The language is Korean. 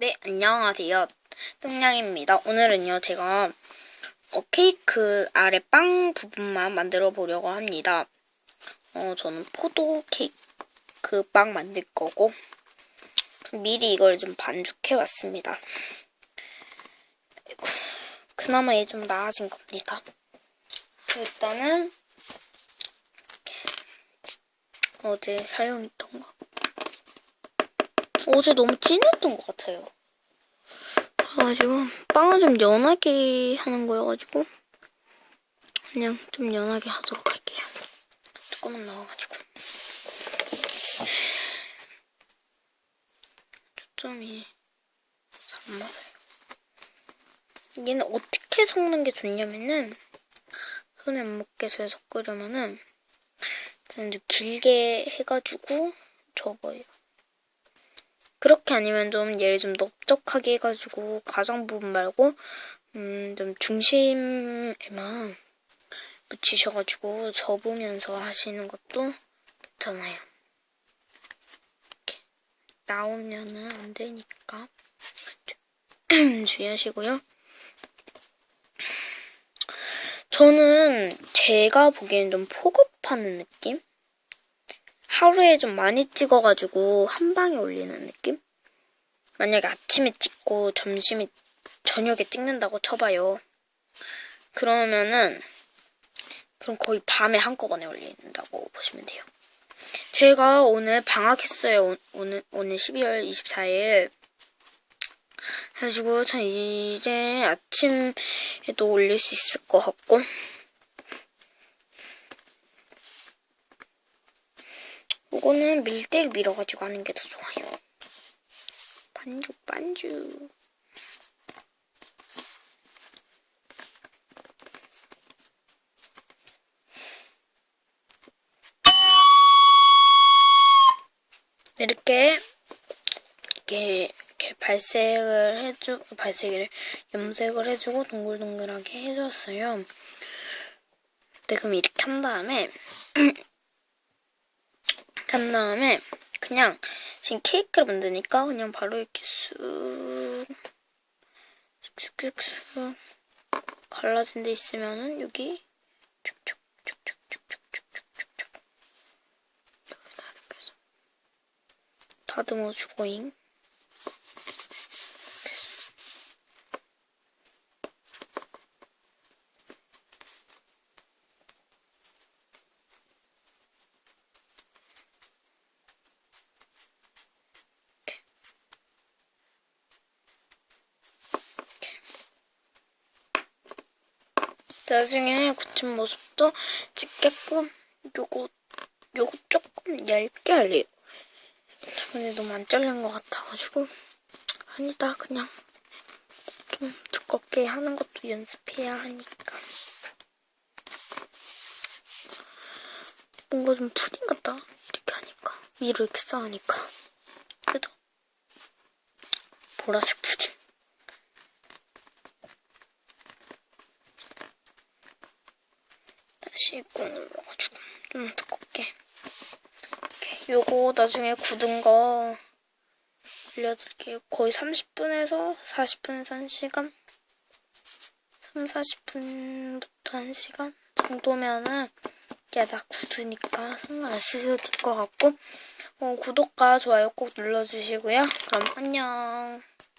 네, 안녕하세요. 뚱냥입니다. 오늘은요, 제가 어, 케이크 아래 빵 부분만 만들어 보려고 합니다. 어, 저는 포도 케이크 빵 만들 거고, 미리 이걸 좀 반죽해 왔습니다. 그나마 얘 좀 나아진 겁니다. 일단은, 어제 사용했던 거. 어제 너무 진했던 것 같아요. 그래가지고 빵을 좀 연하게 하는 거여가지고 그냥 좀 연하게 하도록 할게요. 조금만 넣어가지고 초점이 잘 안 맞아요. 얘는 어떻게 섞는 게 좋냐면은 손에 안 묻게 잘 섞으려면은 저는 좀 길게 해가지고 접어요. 그렇게 아니면 좀 얘를 좀 넓적하게 해가지고 가장 부분 말고 음 좀 중심에만 묻히셔가지고 접으면서 하시는 것도 괜찮아요. 이렇게 나오면은 안 되니까 주의하시고요. 저는 제가 보기엔 좀 포급하는 느낌? 하루에 좀 많이 찍어가지고 한 방에 올리는 느낌? 만약에 아침에 찍고 점심에 저녁에 찍는다고 쳐봐요. 그러면은 그럼 거의 밤에 한꺼번에 올린다고 보시면 돼요. 제가 오늘 방학했어요. 오- 오늘 오늘 12월 24일. 해가지고 전 이제 아침에도 올릴 수 있을 것 같고 이거는 밀대를 밀어가지고 하는 게 더 좋아요. 반죽, 반죽. 이렇게, 이렇게, 이렇게 발색을 해주, 발색을, 염색을 해주고 동글동글하게 해줬어요. 네, 그럼 이렇게 한 다음에, 한 다음에 그냥 지금 케이크를 만드니까 그냥 바로 이렇게 쑥 쑥쑥쑥 갈라진 데 있으면은 여기 쭉쭉쭉쭉쭉쭉쭉쭉쭉 다듬어 주고잉 나중에 굳힌 모습도 찍겠고 요거 요거 조금 얇게 할래요. 저번에 너무 안 자른 것 같아가지고 아니다 그냥 좀 두껍게 하는 것도 연습해야 하니까 뭔가 좀 푸딩 같다 이렇게 하니까 위로 이렇게 쌓으니까 그죠? 보라색 푸딩 다 시꾹 눌러가지고 좀 두껍게. 이렇게 요거 나중에 굳은 거 알려드릴게요. 거의 30분에서 40분에서 1시간? 3, 40분부터 1시간 정도면은 얘다 굳으니까 신경 안 쓰셔도 될 것 같고 어, 구독과 좋아요 꼭 눌러주시고요. 그럼 안녕